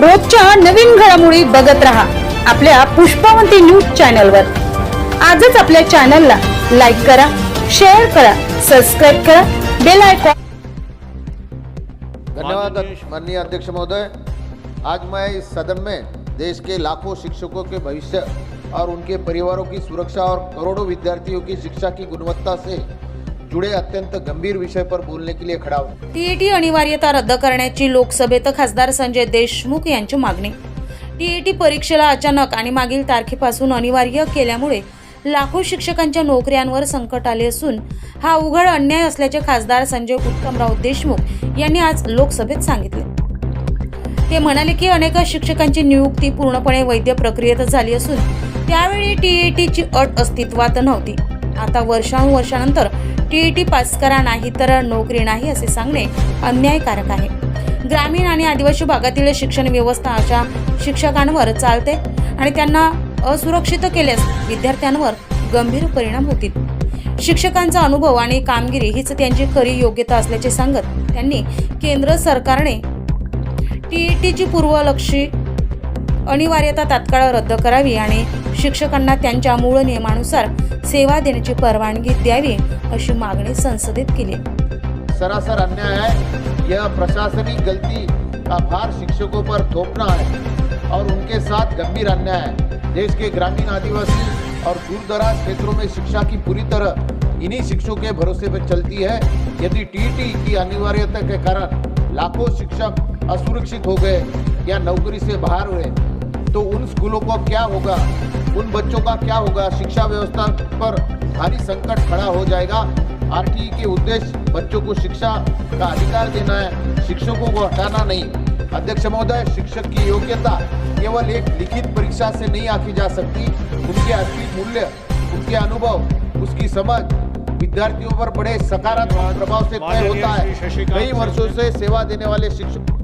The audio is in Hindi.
रोजच्या नवीन घडामोडी बघत रहा आपल्या पुष्पावंती न्यूज़ चॅनलवर. आजच आपल्या चॅनलला लाईक करा, शेअर करा, सबस्क्राईब करा, बेल आयकॉन धन्यवाद माननीय अध्यक्ष महोदय. आज मैं इस सदन में देश के लाखों शिक्षकों के भविष्य और उनके परिवारों की सुरक्षा और करोड़ों विद्यार्थियों की शिक्षा की गुणवत्ता से जुड़े अत्यंत गंभीर विषय पर बोलने के लिए खड़ा हूँ। टीईटी अनिवार्यता रद्द करण्याची लोकसभेत खासदार संजय देशमुख यांची मागणी. टीईटी परीक्षेला अचानक आणि मागील तारखेपासून अनिवार्य केल्यामुळे लाखो शिक्षकांच्या नोकऱ्यांवर संकट आले असून हा उघड अन्याय असल्याचे खासदार संजय उत्तमराव देशमुख यांनी आज लोकसभेत सांगितले. ते म्हणाले की अनेक शिक्षकांची नियुक्ती पूर्णपणे वैद्य प्रक्रियेत झाली असून त्यावेळी टीईटीची अट अस्तित्वात नव्हती. आता वर्षानुवर्षानंतर टीईटी पास करा नाही तर नोकरी नाही असे सांगणे अन्यायकारक आहे. ग्रामीण आणि आदिवासी भागातील शिक्षण व्यवस्था अशा शिक्षकांवर चालते आणि त्यांना असुरक्षित केल्यास विद्यार्थ्यांवर गंभीर परिणाम होतील. शिक्षकांचा अनुभव आणि कामगिरी हीच त्यांची खरी योग्यता असल्याचे सांगत त्यांनी केंद्र सरकारने टीईटीची पूर्वलक्षी अनिवार्यता तात्काळ रद्द करावी आणि शिक्षकांना त्यांच्या मूळ नियमानुसार सेवा देण्याची परवानगी द्यावी अशी मागणी संसदेत केली. सरासर अन्याय है यह प्रशासनिक गलती का भार शिक्षकों पर थोपना है और उनके साथ गंभीर अन्याय है देश के ग्रामीण आदिवासी और दूर दराज क्षेत्रों में शिक्षा की पूरी तरह इन्हीं शिक्षकों के भरोसे पर चलती है। यदि टीटी की अनिवार्यता के कारण लाखों शिक्षक असुरक्षित हो गए या नौकरी से बाहर हुए तो उन स्कूलों का क्या होगा? उन बच्चों का क्या होगा? शिक्षा व्यवस्था पर भारी संकट खड़ा हो जाएगा। आरटीई के उद्देश्य बच्चों को शिक्षा का अधिकार देना है शिक्षकों को हटाना नहीं। अध्यक्ष महोदय शिक्षक की योग्यता केवल एक लिखित परीक्षा से नहीं आंकी जा सकती। उनके असली मूल्य उनके अनुभव उसकी समझ विद्यार्थियों पर बड़े सकारात्मक प्रभाव से तय होता है। कई वर्षों से सेवा देने वाले शिक्षक